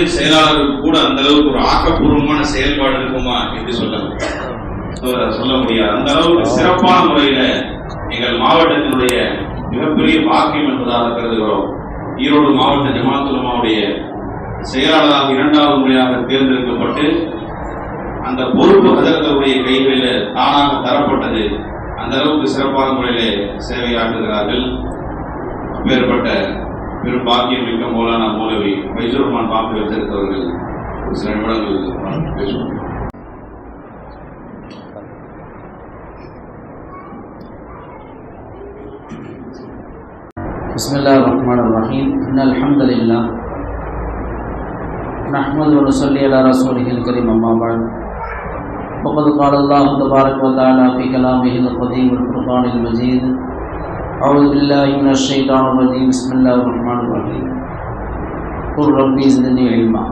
பகுதி செயலாளருக்கு கூட அந்த அளவுக்கு ஒரு ஆக்கப்பூர்வமான செயல்பாடு இருக்குமா என்று சொல்ல சொல்ல முடியாது. அந்த அளவுக்கு சிறப்பான முறையில எங்கள் மாவட்டத்தினுடைய மிகப்பெரிய பாக்கியம் என்பதாக கருதுகிறோம். ஈரோடு மாவட்ட ஜமாத்துலமாவுடைய செயலாளராக இரண்டாவது முறையாக தேர்ந்தெடுக்கப்பட்டு அந்த பொறுப்பு அதற்குடைய கைகளில் தானாக தரப்பட்டது. அந்த அளவுக்கு சிறப்பான முறையிலே சேவையாற்றுகிறார்கள். மேற்பட்ட பெரும் பாக்கியம் மிக்க மௌலானா மௌலவி ஃபைசுர் ரஹ்மான் பாம்பு வைத்திருந்தவர்கள் ஒரு சில நிமிடங்கள் பேசுவோம் بسم الله الرحمن الرحيم إن الحمد لله نحمد ونصلي على رسوله الكريم أما بعد وقد قال الله تبارك وتعالى في كلامه القديم والفرقان المجيد أعوذ بالله من الشيطان الرجيم بسم الله الرحمن الرحيم قل ربي زدني علما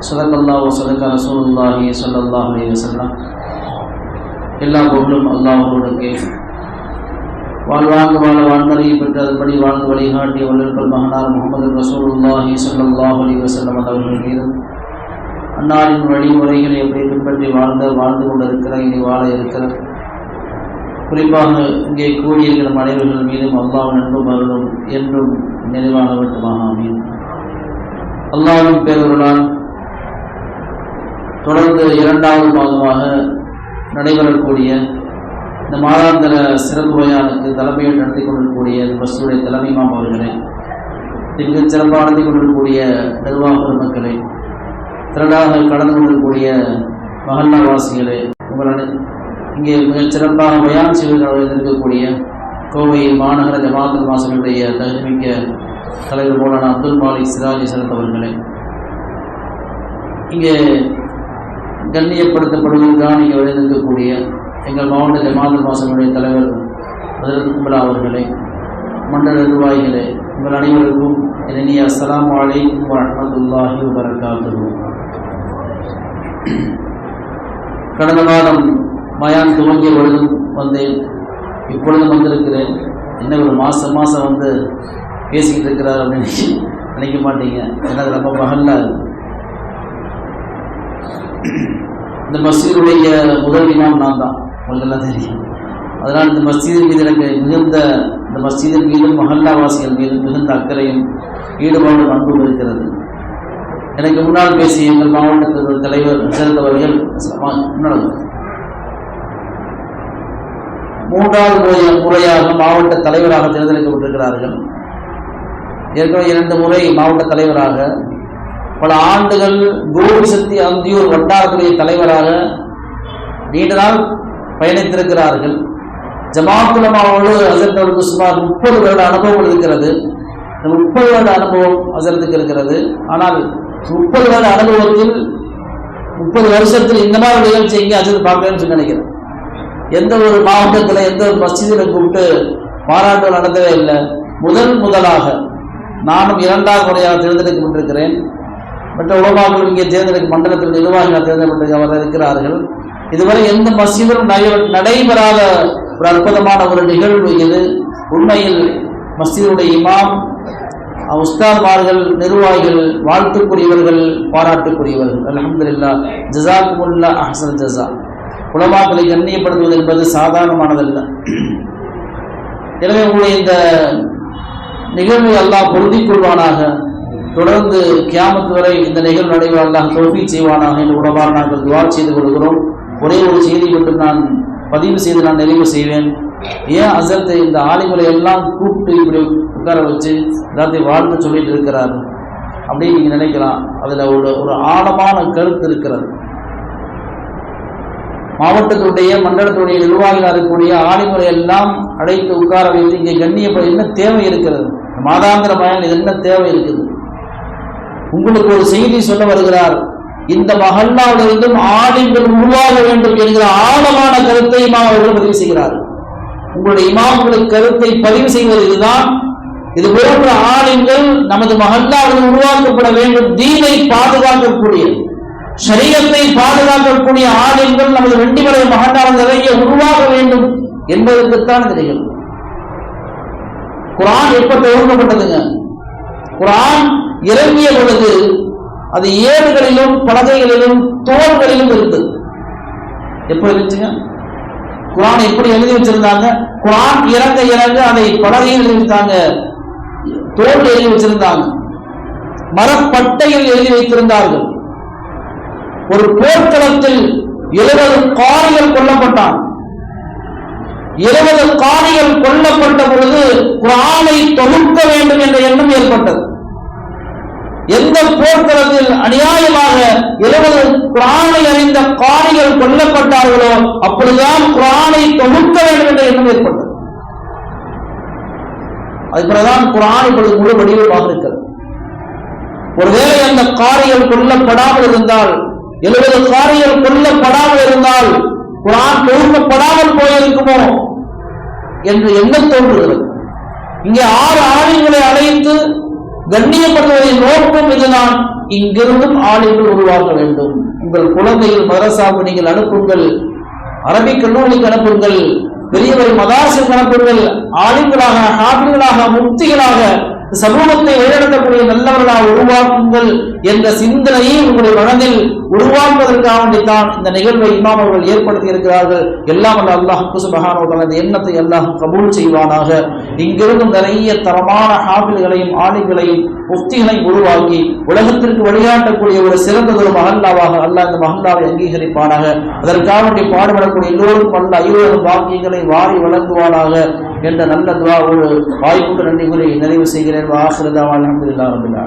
صدق الله وصدق رسول الله صلى الله عليه وسلم எல்லா புகழும் அல்லாஹ்வுடைய வாழ்வாங்க வாழ வாழ்ந்தறையை பெற்று அதுபடி வாழ்ந்து வழிகாட்டிய வல்லர்கள் மகனார் முகமது ரசூலுல்லாஹி ஸல்லல்லாஹு அலைஹி வஸல்லம் அவர்கள் மீது அன்னாரின் வழிமுறைகளை எப்படி பின்பற்றி வாழ்ந்த வாழ்ந்து கொண்டிருக்கிற இனி வாழ இருக்கிற குறிப்பாக இங்கே கூடியிருக்கிற மனைவர்கள் மீதும் அல்லாவும் நண்பும் அருளும் என்றும் நினைவாக வேண்டுமாக அமையும் அல்லாவின் பேரவர்களால் தொடர்ந்து இரண்டாவது மாதமாக நடைபெறக்கூடிய இந்த மாதாந்திர சிறப்பு வயானுக்கு தலைமையை நடத்தி கொண்டிருக்கக்கூடிய பஸ்ஸுடைய தலைமை மாம் மிக சிறப்பாக நடத்தி கொண்டிருக்கக்கூடிய நிர்வாக பெருமக்களே திரளாக கடந்து கொண்டிருக்கக்கூடிய மகல்லாவாசிகளே உங்கள் அனை இங்கே மிகச் சிறப்பாக பயான் செய்வதில் இருக்கக்கூடிய கோவை மாநகர ஜமாத்து மாசனுடைய தகுதிமிக்க தலைவர் போலான அப்துல் மாலிக் சிராஜி சரத் அவர்களே. இங்கே கண்ணியப்படுத்தப்படுவதற்காக இங்கே விளைந்திருக்கக்கூடிய எங்கள் மாவட்ட ஜமாத்து மாசனுடைய தலைவர் அதற்கு கும்பலா அவர்களே. மண்டல நிர்வாகிகளே உங்கள் அனைவருக்கும் இனிய அஸ்லாம் அலைக்கும் வரமத்துல்லாஹி வரகாத்து கடந்த மாதம் மயான் துவங்கிய பொழுதும் வந்தேன். இப்பொழுதும் வந்திருக்கிறேன். என்ன ஒரு மாதம் மாதம் வந்து பேசிக்கிட்டு இருக்கிறார் அப்படின்னு நினைக்க மாட்டீங்க. ஏன்னா அது ரொம்ப மகல்லா இருக்கு. இந்த மசீதுடைய முதல் இமாம் நான் தான். உங்களுக்கெல்லாம் தெரியும். அதனால் இந்த மஸ்ஜிதின் மீது எனக்கு மிகுந்த இந்த மஸ்ஜிதின் மீதும் மஹல்லாவாசிகள் மீதும் மிகுந்த அக்கறையும் ஈடுபாடும் அன்பும் இருக்கிறது. எனக்கு முன்னால் பேசிய எங்கள் மாவட்டத்தின் தலைவர் சேர்ந்தவர்கள் முன்னாள் மூன்றாவது முறை முறையாக மாவட்ட தலைவராக தேர்ந்தெடுக்கப்பட்டிருக்கிறார்கள். ஏற்கனவே இரண்டு முறை மாவட்ட தலைவராக பல ஆண்டுகள் கோபி சக்தி அந்தியூர் வட்டாரத்துடைய தலைவராக நீண்ட நாள் பயணித்திருக்கிறார்கள். ஜமாத்துலமாவோடு அசரத்தவருக்கு சுமார் முப்பது வருட அனுபவம் இருக்கிறது. இந்த முப்பது வருட அனுபவம் அசரத்துக்கு இருக்கிறது. ஆனால் முப்பது வருட அனுபவத்தில் முப்பது வருஷத்தில் இந்த மாதிரி நிகழ்ச்சி எங்கேயும் அசர் பார்க்கலன்னு சொல்லி நினைக்கிறேன். எந்த ஒரு மாவட்டத்தில் எந்த ஒரு மஸ்ஜிதில் கூப்பிட்டு பாராட்டு நடந்தவே இல்லை. முதல் முதலாக நானும் இரண்டாவது முறையாக தேர்ந்தெடுக்கப்பட்டிருக்கிறேன் மற்ற உலமாக்கள் இங்கே தேர்ந்தெடுக்க மண்டலத்தில் நிர்வாகிகள் தேர்ந்தெடுக்கப்பட்டு அவர் இருக்கிறார்கள். இதுவரை எந்த மஸ்ஜிதிலும் நடைபெறாத ஒரு அற்புதமான ஒரு நிகழ்வு இது. உண்மையில் மஸ்ஜிதுடைய இமாம் உஸ்தாத்மார்கள் நிர்வாகிகள் வாழ்த்துக்குரியவர்கள் பாராட்டுக்குரியவர்கள். அலமதுல்லா ஜசாக்குமுல்லா அஹசன் ஜசா உலமாக்களை கண்ணியப்படுத்துவது என்பது சாதாரணமானதல்ல. எனவே உங்களுடைய இந்த நிகழ்வு எல்லாம் பொருந்திக் கொள்வானாக தொடர்ந்து கியாமத்து வரை இந்த நிகழ்வு நடைபெற அல்லாஹ் தோல்வி செய்வானாக என்று உடவாறு நாங்கள் துவா செய்து கொள்கிறோம். ஒரே ஒரு செய்தி மட்டும் நான் பதிவு செய்து நான் நிறைவு செய்வேன். ஏன் அசத்தை இந்த ஆலிமுறை எல்லாம் கூப்பிட்டு இப்படி உட்கார வச்சு எல்லாத்தையும் வாழ்ந்து சொல்லிட்டு இருக்கிறார் அப்படின்னு நீங்கள் நினைக்கலாம். அதில் ஒரு ஒரு ஆழமான கருத்து இருக்கிறது. மாவட்டத்துடைய மண்டலத்துடைய நிர்வாகிகள் இருக்கக்கூடிய ஆலிமுறை எல்லாம் அழைத்து உட்கார வைத்து இங்கே கண்ணியப்பட என்ன தேவை இருக்கிறது? மாதாந்திர பயன் இது என்ன தேவை இருக்குது? உங்களுக்கு ஒரு செய்தி சொல்ல வருகிறார். இந்த மகல்லாவிலிருந்தும் ஆலிம்கள் உருவாக வேண்டும் என்கிற ஆழமான கருத்தை இமாம் அவர்கள் பதிவு செய்கிறார். உங்களுடைய இமாம்களுக்கு கருத்தை பதிவு செய்வது இதுதான். இது போன்ற ஆலிம்கள் நமது மகல்லாவில் உருவாக்கப்பட வேண்டும். தீனை பாதுகாக்கக்கூடிய சரீரத்தை பாதுகாக்கக்கூடிய ஆலயங்கள் நமது வெண்டிமலை மகண்டால் நிறைய உருவாக வேண்டும் என்பதற்குத்தான் இந்த நிகழ்வு. குரான் எப்ப துவங்கப்பட்டதுங்க குரான் இறங்கிய பொழுது அது ஏடுகளிலும் பலகைகளிலும் தோள்களிலும் இருந்தது. எப்படி இருந்துச்சுங்க? குரான் எப்படி எழுதி வச்சிருந்தாங்க? குரான் இறங்க இறங்க அதை பலகையில் எழுதி வச்சாங்க தோல் எழுதி வச்சிருந்தாங்க. மரப்பட்டையில் எழுதி வைத்திருந்தார்கள். ஒரு போர்க்களத்தில் எழுபது காரிகள் கொல்லப்பட்டான். இருபது காரிகள் கொல்லப்பட்ட பொழுது குரானை தொகுக்க வேண்டும் என்ற எண்ணம் ஏற்பட்டது. எந்த போர்க்களத்தில் அநியாயமாக இருபது குரானை அறிந்த காரிகள் கொல்லப்பட்டார்களோ அப்பொழுதுதான் குரானை தொகுக்க வேண்டும் என்ற எண்ணம் ஏற்பட்டது. அது பிறகுதான் குரான் இப்பொழுது முழு வடிவமாக இருக்கிறது ஒருவேளை அந்த காரிகள் கொல்லப்படாமல் இருந்தால் எழுபது காரிகள் கொல்லப்படாமல் இருந்தால் குரான் தொகுக்கப்படாமல் போயிருக்குமோ என்று எண்ணம் தோன்றுகிறது இங்கே ஆறு ஆலயங்களை அழைத்து கண்ணியப்படுவதை நோக்கம் இதுதான் இங்கிருந்தும் ஆலயங்கள் உருவாக்க வேண்டும். உங்கள் குழந்தைகள் மதரசாவுக்கு நீங்கள் அனுப்புங்கள். அரபிக் கல்லூரிக்கு அனுப்புங்கள். பெரியவர் மதாசுக்கு அனுப்புங்கள். ஆளுங்களாக ஹாபிகளாக முக்திகளாக சமூகத்தை வழிநடத்தக்கூடிய நல்லவர்களாக உருவாக்குங்கள் என்ற சிந்தனையை உங்களுடைய மனதில் உருவாக்குவதற்காக வேண்டித்தான் இந்த நிகழ்வை இமாம் அவர்கள் ஏற்படுத்தி இருக்கிறார்கள். எல்லாம் அல்ல அல்லாஹுக்கு சுபகானோட அந்த எண்ணத்தை அல்லாஹ் கபூல் செய்வானாக. இங்கிருந்தும் நிறைய தரமான ஹாபில்களையும் ஆலிகளையும் முஃப்திகளையும் உருவாக்கி உலகத்திற்கு வழிகாட்டக்கூடிய ஒரு சிறந்ததொரு மகல்லாவாக அல்லாஹ் இந்த மகல்லாவை அங்கீகரிப்பானாக. அதற்காக வேண்டி பாடுபடக்கூடிய எல்லோருக்கும் அல்ல ஐயோரும் பாக்கியங்களை வாரி வழங்குவானாக. என்ற நல்ல துவா ஒரு வாய்ப்புக்கு நன்றி கூறி நிறைவு செய்கிறேன். ஆசிரதாவான் அலமதுல்லா ரபில்